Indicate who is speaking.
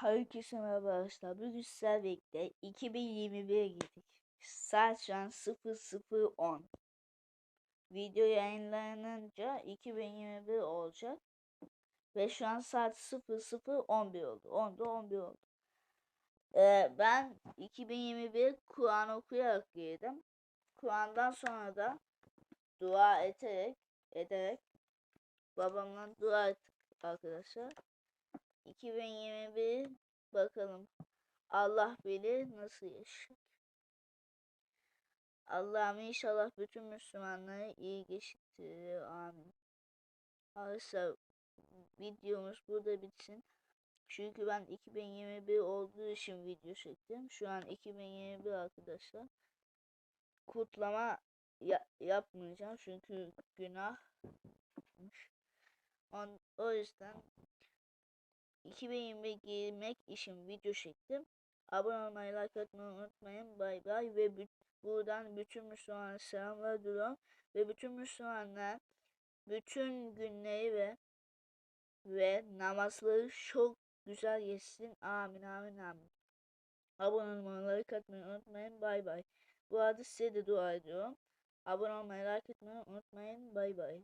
Speaker 1: Herkese merhaba arkadaşlar. Bugün sizlerle birlikte 2021'e girdik. Saat şu an 00.10. Video yayınlanınca 2021 olacak. Ve şu an saat 00.11 oldu. 10'da 11 oldu. Ee, ben 2021 Kur'an okuyarak girdim. Kur'an'dan sonra da dua ederek ederek babamla dua ettik arkadaşlar. 2021 bakalım. Allah bilir nasıl yaşar. Allah'ım inşallah bütün Müslümanları iyi geçirtir. Amin. Arkadaşlar videomuz burada bitsin. Çünkü ben 2021 olduğu için video çektim. Şu an 2021 arkadaşlar. Kutlama ya yapmayacağım çünkü günah. On, o yüzden 2021 girmek için video çektim. Abone olmayı, like atmayı unutmayın. Bay bay ve buradan bütün Müslümanlara selamlar diliyorum. Ve bütün Müslümanlar bütün günleri ve ve namazları çok güzel geçsin. Amin amin amin. Abone olmayı, like atmayı unutmayın. Bay bay. Bu arada size de dua ediyorum. Abone olmayı, like etmeyi unutmayın. Bay bay.